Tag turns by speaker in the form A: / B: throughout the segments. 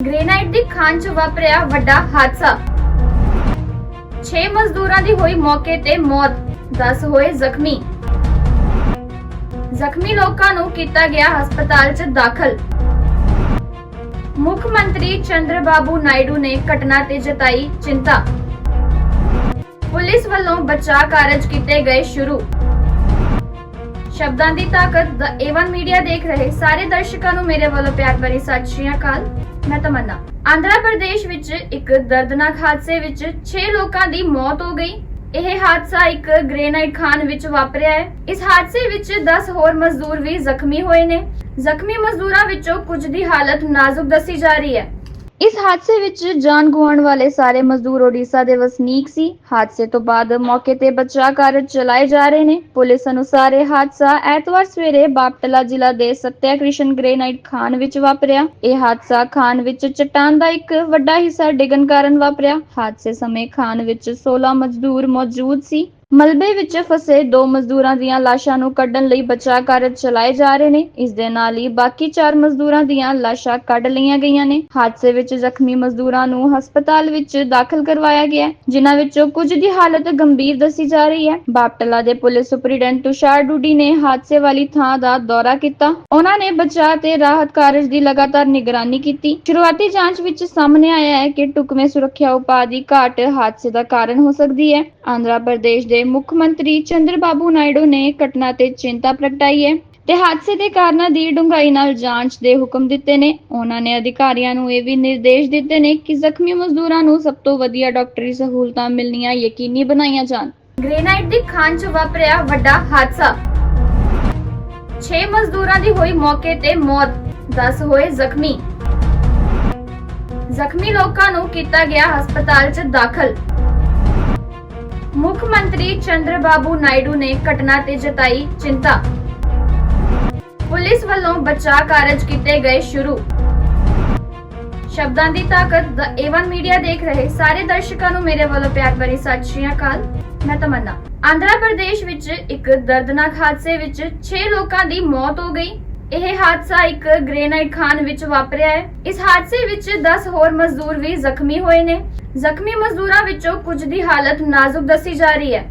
A: Granite ਦੀ ਖਾਨ 'ਚ ਵਾਪਰਿਆ ਵੱਡਾ ਹਾਦਸਾ। 6 ਮਜ਼ਦੂਰਾਂ ਦੀ ਹੋਈ ਮੌਕੇ ਤੇ ਮੌਤ 10 ਹੋਏ ਜ਼ਖਮੀ। ਜ਼ਖਮੀ ਲੋਕਾਂ ਨੂੰ ਕੀਤਾ ਗਿਆ ਹਸਪਤਾਲ 'ਚ ਦਾਖਲ। ਮੁੱਖ ਮੰਤਰੀ ਚੰਦਰਬਾਬੂ ਨਾਇਡੂ ਨੇ ਘਟਨਾ ਤੇ ਜਤਾਈ ਚਿੰਤਾ। ਪੁਲਿਸ ਵੱਲੋਂ ਬਚਾਅ ਕਾਰਜ ਕੀਤੇ ਗਏ ਸ਼ੁਰੂ। ਸ਼ਬਦਾਂ ਦੀ ਤਾਕਤ ਦਾ ਏਵਨ ਮੀਡੀਆ ਦੇਖ ਰਹੇ ਸਾਰੇ ਦਰਸ਼ਕਾਂ ਨੂੰ ਮੇਰੇ ਵੱਲੋਂ ਪਿਆਰ ਭਰੀ ਸਤਿ ਸ਼੍ਰੀ ਅਕਾਲ। ਮੈਂ ਤਮੰਨਾ। ਆਂਧਰਾ ਪ੍ਰਦੇਸ਼ ਵਿੱਚ ਇੱਕ ਦਰਦਨਾਕ ਹਾਦਸੇ ਵਿੱਚ 6 ਲੋਕਾਂ ਦੀ ਮੌਤ ਹੋ ਗਈ। ਇਹ ਹਾਦਸਾ ਇੱਕ ਗ੍ਰੇਨਾਈਟ ਖਾਨ ਵਿੱਚ ਵਾਪਰਿਆ ਹੈ। ਇਸ ਹਾਦਸੇ ਵਿੱਚ 10 ਹੋਰ ਮਜ਼ਦੂਰ ਵੀ ਜ਼ਖਮੀ ਹੋਏ ਨੇ। ਜ਼ਖਮੀ ਮਜ਼ਦੂਰਾਂ ਵਿੱਚੋਂ ਕੁਝ ਦੀ ਹਾਲਤ ਨਾਜ਼ੁਕ ਦੱਸੀ ਜਾ ਰਹੀ ਹੈ। ਇਸ ਹਾਦਸੇ ਵਿੱਚ ਜਾਨ ਗਵਾਉਣ ਵਾਲੇ ਸਾਰੇ ਮਜ਼ਦੂਰ ਓਡੀਸ਼ਾ ਦੇ ਵਸਨੀਕ ਸੀ। ਹਾਦਸੇ ਤੋਂ ਬਾਅਦ ਮੌਕੇ ਤੇ ਬਚਾਅ ਕਾਰਜ ਚਲਾਏ ਜਾ ਰਹੇ ਨੇ। ਪੁਲਿਸ ਅਨੁਸਾਰ ਇਹ ਹਾਦਸਾ ਐਤਵਾਰ ਸਵੇਰੇ ਬਾਪਟਲਾ ਜ਼ਿਲ੍ਹਾ ਦੇ ਸਤਿਆ ਕ੍ਰਿਸ਼ਨ ਗ੍ਰੇਨਾਈਟ ਖਾਨ ਵਿੱਚ ਵਾਪਰਿਆ। ਇਹ ਹਾਦਸਾ ਖਾਨ ਵਿੱਚ ਚਟਾਨ ਦਾ ਇੱਕ ਵੱਡਾ ਹਿੱਸਾ ਡਿੱਗਣ ਕਾਰਨ ਵਾਪਰਿਆ। ਹਾਦਸੇ ਸਮੇਂ ਖਾਨ ਵਿੱਚ 16 ਮਜ਼ਦੂਰ ਮੌਜੂਦ ਸੀ। ਮਲਬੇ ਵਿੱਚ ਫਸੇ ਦੋ ਮਜ਼ਦੂਰਾਂ ਦੀਆਂ ਲਾਸ਼ਾਂ ਨੂੰ ਕੱਢਣ ਲਈ ਬਚਾਅ ਕਾਰਜ ਚਲਾਏ ਜਾ ਰਹੇ ਨੇ। ਇਸ ਦੇ ਨਾਲ ਹੀ ਬਾਕੀ ਚਾਰ ਮਜ਼ਦੂਰਾਂ ਦੀਆਂ ਲਾਸ਼ਾਂ ਕੱਢ ਲਈਆਂ ਗਈਆਂ ਨੇ। ਹਾਦਸੇ ਵਿੱਚ ਜ਼ਖਮੀ ਮਜ਼ਦੂਰਾਂ ਨੂੰ ਹਸਪਤਾਲ ਵਿੱਚ ਦਾਖਲ ਕਰਵਾਇਆ ਗਿਆ ਜਿਨ੍ਹਾਂ ਵਿੱਚੋਂ ਕੁਝ ਦੀ ਹਾਲਤ ਗੰਭੀਰ ਦੱਸੀ ਜਾ ਰਹੀ ਹੈ। ਬਾਪਟਲਾ ਦੇ ਪੁਲਿਸ ਸੁਪਰੀਡੈਂਟ ਤੁਸ਼ਾਰ ਡੂਡੀ ਨੇ ਹਾਦਸੇ ਵਾਲੀ ਥਾਂ ਦਾ ਦੌਰਾ ਕੀਤਾ। ਉਹਨਾਂ ਨੇ ਬਚਾਅ ਤੇ ਰਾਹਤ ਕਾਰਜ ਦੀ ਲਗਾਤਾਰ ਨਿਗਰਾਨੀ ਕੀਤੀ। ਸ਼ੁਰੂਆਤੀ ਜਾਂਚ ਵਿੱਚ ਸਾਹਮਣੇ ਆਇਆ ਹੈ ਕਿ ਟੁਕਵੇਂ ਸੁਰੱਖਿਆ ਉਪਾਅ ਦੀ ਘਾਟ ਹਾਦਸੇ ਦਾ ਕਾਰਨ ਹੋ ਸਕਦੀ ਹੈ। ਆਂਧਰਾ ਪ੍ਰਦੇਸ਼ ਦੇ ਮੁੱਖ ਮੰਤਰੀ ਚੰਦਰਬਾਬੂ ਨਾਇਡੂ ਨੇ ਘਟਨਾ ਤੇ ਚਿੰਤਾ ਪ੍ਰਗਟਾਈ ਹੈ ਤੇ ਹਾਦਸੇ ਦੇ ਕਾਰਨਾਂ ਦੀ ਡੂੰਘਾਈ ਨਾਲ ਜਾਂਚ ਦੇ ਹੁਕਮ ਦਿੱਤੇ ਨੇ। ਉਹਨਾਂ ਨੇ ਅਧਿਕਾਰੀਆਂ ਨੂੰ ਇਹ ਵੀ ਨਿਰਦੇਸ਼ ਦਿੱਤੇ ਨੇ ਕਿ ਜ਼ਖਮੀ ਮਜ਼ਦੂਰਾਂ ਨੂੰ ਸਭ ਤੋਂ ਵਧੀਆ ਡਾਕਟਰੀ ਸਹੂਲਤਾਂ ਮਿਲਣੀਆਂ ਯਕੀਨੀ ਬਣਾਈਆਂ ਜਾਣ। ਗ੍ਰੇਨਾਈਟ ਦੀ ਖਾਨ 'ਚ ਵਾਪਰਿਆ ਵੱਡਾ ਹਾਦਸਾ। 6 ਮਜ਼ਦੂਰਾਂ ਦੀ ਹੋਈ ਮੌਕੇ ਤੇ ਮੌਤ 10 ਹੋਏ ਜ਼ਖਮੀ। ਜ਼ਖਮੀ ਲੋਕਾਂ ਨੂੰ ਕੀਤਾ ਗਿਆ ਹਸਪਤਾਲ 'ਚ ਦਾਖਲ। ਮੁੱਖ ਮੰਤਰੀ ਚੰਦਰਬਾਬੂ ਨਾਇਡੂ ਨੇ ਘਟਨਾ ਤੇ ਜਤਾਈ ਚਿੰਤਾ। ਪੁਲਿਸ ਵੱਲੋਂ ਬਚਾਅ ਕਾਰਜ ਕੀਤੇ ਗਏ ਸ਼ੁਰੂ। ਸ਼ਬਦਾਂ ਦੀ ਤਾਕਤ ਦਾ ਏਵਨ ਮੀਡੀਆ ਦੇਖ ਰਹੇ ਸਾਰੇ ਦਰਸ਼ਕਾਂ ਨੂੰ ਮੇਰੇ ਵੱਲੋਂ ਪਿਆਰ ਭਰੀ ਸਤਿ ਸ਼੍ਰੀ ਅਕਾਲ। ਮੈਂ ਤਮੰਨਾ। ਆਂਧਰਾ ਪ੍ਰਦੇਸ਼ ਵਿੱਚ ਇੱਕ ਦਰਦਨਾਕ ਹਾਦਸੇ ਵਿੱਚ 6 ਲੋਕਾਂ ਦੀ ਮੌਤ ਹੋ ਗਈ। ਇਹ ਹਾਦਸਾ ਇੱਕ ਗ੍ਰੇਨਾਈਟ ਖਾਨ ਵਿੱਚ ਵਾਪਰਿਆ ਹੈ। ਇਸ ਹਾਦਸੇ ਵਿੱਚ 10 ਹੋਰ ਮਜ਼ਦੂਰ ਵੀ ਜ਼ਖਮੀ ਹੋਏ ਨੇ। ਜ਼ਖਮੀ ਮਜ਼ਦੂਰਾਂ ਵਿੱਚੋਂ ਕੁਝ ਦੀ ਹਾਲਤ ਨਾਜ਼ੁਕ ਦੱਸੀ ਜਾ ਰਹੀ ਹੈ।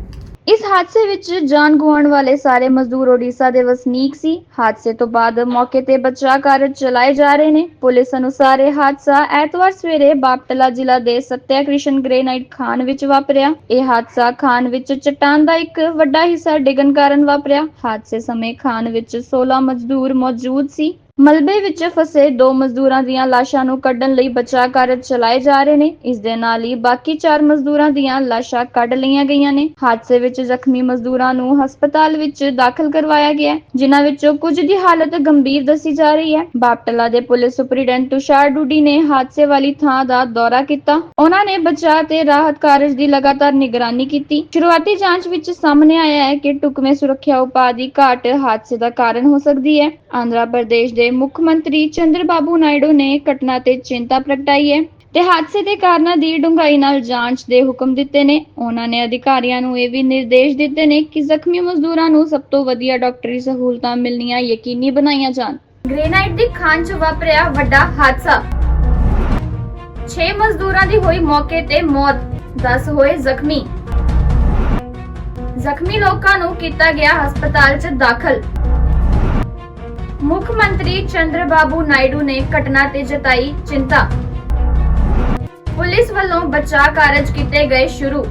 A: ਇਸ ਹਾਦਸੇ ਵਿੱਚ ਜਾਨ ਗਵਾਉਣ ਵਾਲੇ ਸਾਰੇ ਮਜ਼ਦੂਰ ਓਡੀਸ਼ਾ ਦੇ ਵਸਨੀਕ ਸੀ। ਹਾਦਸੇ ਤੋਂ ਬਾਅਦ ਮੌਕੇ ਤੇ ਬਚਾਅ ਕਾਰਜ ਚਲਾਏ ਜਾ ਰਹੇ ਨੇ। ਪੁਲਿਸ ਅਨੁਸਾਰ ਇਹ ਹਾਦਸਾ ਐਤਵਾਰ ਸਵੇਰੇ ਬਾਪਟਲਾ ਜ਼ਿਲ੍ਹਾ ਦੇ ਸਤਿਆ ਕ੍ਰਿਸ਼ਨ ਗ੍ਰੇਨਾਈਟ ਖਾਨ ਵਿੱਚ ਵਾਪਰਿਆ। ਇਹ ਹਾਦਸਾ ਖਾਨ ਵਿੱਚ ਚਟਾਨ ਦਾ ਇੱਕ ਵੱਡਾ ਹਿੱਸਾ ਡਿੱਗਣ ਕਾਰਨ ਵਾਪਰਿਆ। ਹਾਦਸੇ ਸਮੇਂ ਖਾਨ ਵਿੱਚ 16 ਮਜ਼ਦੂਰ ਮੌਜੂਦ ਸੀ। ਮਲਬੇ ਵਿੱਚ ਫਸੇ ਦੋ ਮਜ਼ਦੂਰਾਂ ਦੀਆਂ ਲਾਸ਼ਾਂ ਨੂੰ ਕੱਢਣ ਲਈ ਬਚਾਅ ਕਾਰਜ ਚਲਾਏ ਜਾ ਰਹੇ ਨੇ। ਇਸ ਦੇ ਨਾਲ ਹੀ ਬਾਕੀ ਚਾਰ ਮਜ਼ਦੂਰਾਂ ਦੀਆਂ ਲਾਸ਼ਾਂ ਕੱਢ ਲਈਆਂ ਗਈਆਂ ਨੇ। ਹਾਦਸੇ ਵਿੱਚ ਜ਼ਖਮੀ ਮਜ਼ਦੂਰਾਂ ਨੂੰ ਹਸਪਤਾਲ ਵਿੱਚ ਦਾਖਲ ਕਰਵਾਇਆ ਗਿਆ ਹੈ, ਜਿਨ੍ਹਾਂ ਵਿੱਚੋਂ ਕੁਝ ਦੀ ਹਾਲਤ ਗੰਭੀਰ ਦੱਸੀ ਜਾ ਰਹੀ ਹੈ। ਬਾਪਟਲਾ ਦੇ ਪੁਲਿਸ ਸੁਪਰੀਡੈਂਟ ਤੁਸ਼ਾਰ ਡੂਡੀ ਨੇ ਹਾਦਸੇ ਵਾਲੀ ਥਾਂ ਦਾ ਦੌਰਾ ਕੀਤਾ। ਉਹਨਾਂ ਨੇ ਬਚਾਅ ਤੇ ਰਾਹਤ ਕਾਰਜ ਦੀ ਲਗਾਤਾਰ ਨਿਗਰਾਨੀ ਕੀਤੀ। ਸ਼ੁਰੂਆਤੀ ਜਾਂਚ ਵਿੱਚ ਸਾਹਮਣੇ ਆਇਆ ਹੈ ਕਿ ਟੁਕਵੇਂ ਸੁਰੱਖਿਆ ਉਪਾਅ ਦੀ ਘਾਟ ਹਾਦਸੇ ਦਾ ਕਾਰਨ ਹੋ ਸਕਦੀ ਹੈ। ਆਂਧਰਾ ਪ੍ਰਦੇਸ਼ ਦੇ ਮੁੱਖ ਮੰਤਰੀ ਚੰਦਰਬਾਬੂ ਨਾਇਡੂ ਨੇ ਘਟਨਾ ਤੇ ਚਿੰਤਾ ਪ੍ਰਗਟਾਈ ਹੈ ਤੇ ਹਾਦਸੇ ਦੇ ਕਾਰਨਾਂ ਦੀ ਡੂੰਘਾਈ ਨਾਲ ਜਾਂਚ ਦੇ ਹੁਕਮ ਦਿੱਤੇ ਨੇ। ਉਹਨਾਂ ਨੇ ਅਧਿਕਾਰੀਆਂ ਨੂੰ ਇਹ ਵੀ ਨਿਰਦੇਸ਼ ਦਿੱਤੇ ਨੇ ਕਿ ਜ਼ਖਮੀ ਮਜ਼ਦੂਰਾਂ ਨੂੰ ਸਭ ਤੋਂ ਵਧੀਆ ਡਾਕਟਰੀ ਸਹੂਲਤਾਂ ਮਿਲਣੀਆਂ ਯਕੀਨੀ ਬਣਾਈਆਂ ਜਾਣ। ਗ੍ਰੇਨਾਈਟ ਦੀ ਖਾਨ 'ਚ ਵਾਪਰਿਆ ਵੱਡਾ ਹਾਦਸਾ। 6 ਮਜ਼ਦੂਰਾਂ ਦੀ ਹੋਈ ਮੌਕੇ ਤੇ ਮੌਤ 10 ਹੋਏ ਜ਼ਖਮੀ। ਜ਼ਖਮੀ ਲੋਕਾਂ ਨੂੰ ਕੀਤਾ ਗਿਆ ਹਸਪਤਾਲ 'ਚ ਦਾਖਲ। ਮੁੱਖ ਮੰਤਰੀ ਚੰਦਰਬਾਬੂ ਨਾਇਡੂ ਨੇ ਘਟਨਾ ਤੇ ਜਤਾਈ ਚਿੰਤਾ। ਪੁਲਿਸ ਵੱਲੋਂ ਬਚਾਅ ਕਾਰਜ ਕੀਤੇ ਗਏ ਸ਼ੁਰੂ।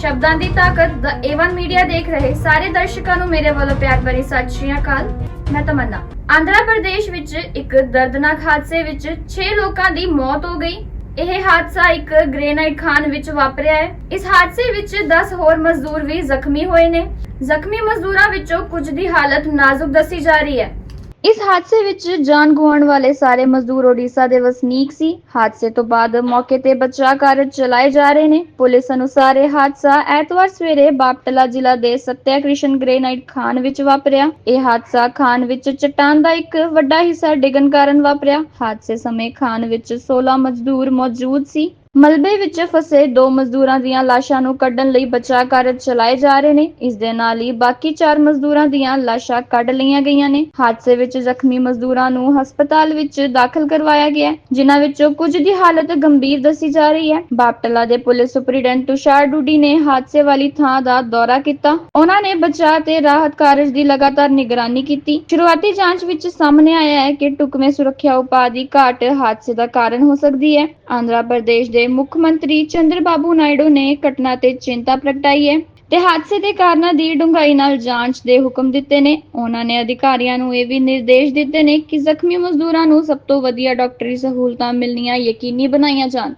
A: ਸ਼ਬਦਾਂ ਦੀ ਤਾਕਤ ਦਾ ਏਵਨ ਮੀਡੀਆ ਦੇਖ ਰਹੇ ਸਾਰੇ ਦਰਸ਼ਕਾਂ ਨੂੰ ਮੇਰੇ ਵੱਲੋਂ ਪਿਆਰ ਭਰੀ ਸਤਿ ਸ਼੍ਰੀ ਅਕਾਲ। ਮੈਂ ਤਮੰਨਾ। ਆਂਧਰਾ ਪ੍ਰਦੇਸ਼ ਵਿੱਚ ਇੱਕ ਦਰਦਨਾਕ ਹਾਦਸੇ ਵਿੱਚ 6 ਲੋਕਾਂ ਦੀ ਮੌਤ ਹੋ ਗਈ। ਇਹ ਹਾਦਸਾ ਇੱਕ ਗ੍ਰੇਨਾਈਟ ਖਾਨ ਵਿੱਚ ਵਾਪਰਿਆ ਹੈ। ਇਸ ਹਾਦਸੇ ਵਿੱਚ 10 ਹੋਰ ਮਜ਼ਦੂਰ ਵੀ ਜ਼ਖਮੀ ਹੋਏ ਨੇ। ਜ਼ਖਮੀ ਮਜ਼ਦੂਰਾਂ ਵਿੱਚੋਂ ਕੁਝ ਦੀ ਹਾਲਤ ਨਾਜ਼ੁਕ ਦੱਸੀ ਜਾ ਰਹੀ ਹੈ। ਇਸ ਹਾਦਸੇ ਵਿੱਚ ਜਾਨ ਗਵਾਉਣ ਵਾਲੇ ਸਾਰੇ ਮਜ਼ਦੂਰ ਓਡੀਸ਼ਾ ਦੇ ਵਸਨੀਕ ਸੀ। ਹਾਦਸੇ ਤੋਂ ਬਾਅਦ ਮੌਕੇ ਤੇ ਬਚਾਅ ਕਾਰਜ ਚਲਾਏ ਜਾ ਰਹੇ ਨੇ। ਪੁਲਿਸ ਅਨੁਸਾਰ ਇਹ ਹਾਦਸਾ ਐਤਵਾਰ ਸਵੇਰੇ ਬਾਪਟਲਾ ਜ਼ਿਲ੍ਹਾ ਦੇ ਸਤਿਆ ਕ੍ਰਿਸ਼ਨ ਗ੍ਰੇਨਾਈਟ ਖਾਨ ਵਿੱਚ ਵਾਪਰਿਆ। ਇਹ ਹਾਦਸਾ ਖਾਨ ਵਿੱਚ ਚਟਾਨ ਦਾ ਇੱਕ ਵੱਡਾ ਹਿੱਸਾ ਡਿੱਗਣ ਕਾਰਨ ਵਾਪਰਿਆ। ਹਾਦਸੇ ਸਮੇਂ ਖਾਨ ਵਿੱਚ 16 ਮਜ਼ਦੂਰ ਮੌਜੂਦ ਸੀ। ਮਲਬੇ ਵਿੱਚ ਫਸੇ ਦੋ ਮਜ਼ਦੂਰਾਂ ਦੀਆਂ ਲਾਸ਼ਾਂ ਨੂੰ ਕੱਢਣ ਲਈ ਬਚਾਅ ਕਾਰਜ ਚਲਾਏ ਜਾ ਰਹੇ ਨੇ। ਇਸ ਦੇ ਨਾਲ ਹੀ ਬਾਕੀ ਚਾਰ ਮਜ਼ਦੂਰਾਂ ਦੀਆਂ ਲਾਸ਼ਾਂ ਕੱਢ ਲਈਆਂ ਗਈਆਂ ਨੇ। ਹਾਦਸੇ ਵਿੱਚ ਜ਼ਖਮੀ ਮਜ਼ਦੂਰਾਂ ਨੂੰ ਹਸਪਤਾਲ ਵਿੱਚ ਦਾਖਲ ਕਰਵਾਇਆ ਗਿਆ, ਜਿਨ੍ਹਾਂ ਵਿੱਚੋਂ ਕੁਝ ਦੀ ਹਾਲਤ ਗੰਭੀਰ ਦੱਸੀ ਜਾ ਰਹੀ ਹੈ। ਬਾਪਟਲਾ ਦੇ ਪੁਲਿਸ ਸੁਪਰੀਡੈਂਟ ਤੁਸ਼ਾਰ ਡੂਡੀ ਨੇ ਹਾਦਸੇ ਵਾਲੀ ਥਾਂ ਦਾ ਦੌਰਾ ਕੀਤਾ। ਉਹਨਾਂ ਨੇ ਬਚਾਅ ਤੇ ਰਾਹਤ ਕਾਰਜ ਦੀ ਲਗਾਤਾਰ ਨਿਗਰਾਨੀ ਕੀਤੀ। ਸ਼ੁਰੂਆਤੀ ਜਾਂਚ ਵਿੱਚ ਸਾਹਮਣੇ ਆਇਆ ਹੈ ਕਿ ਟੁਕਵੇਂ ਸੁਰੱਖਿਆ ਉਪਾਅ ਦੀ ਘਾਟ ਹਾਦਸੇ ਦਾ ਕਾਰਨ ਹੋ ਸਕਦੀ ਹੈ। ਆਂਧਰਾ ਪ੍ਰਦੇਸ਼ ਦੇ ਮੁੱਖ ਮੰਤਰੀ ਚੰਦਰਬਾਬੂ ਨਾਇਡੂ ਨੇ ਘਟਨਾ ਤੇ ਚਿੰਤਾ ਪ੍ਰਗਟਾਈ ਹੈ। ਤੇ ਹਾਦਸੇ ਦੇ ਕਾਰਨਾਂ ਦੀ ਡੂੰਘਾਈ ਨਾਲ ਜਾਂਚ ਦੇ ਹੁਕਮ ਦਿੱਤੇ ਨੇ। ਉਹਨਾਂ ਨੇ ਅਧਿਕਾਰੀਆਂ ਨੂੰ ਇਹ ਵੀ ਨਿਰਦੇਸ਼ ਦਿੱਤੇ ਨੇ ਕਿ ਜ਼ਖਮੀ ਮਜ਼ਦੂਰਾਂ ਨੂੰ ਸਭ ਤੋਂ ਵਧੀਆ ਡਾਕਟਰੀ ਸਹੂਲਤਾਂ ਮਿਲਣੀਆਂ ਯਕੀਨੀ ਬਣਾਈਆਂ ਜਾਣ।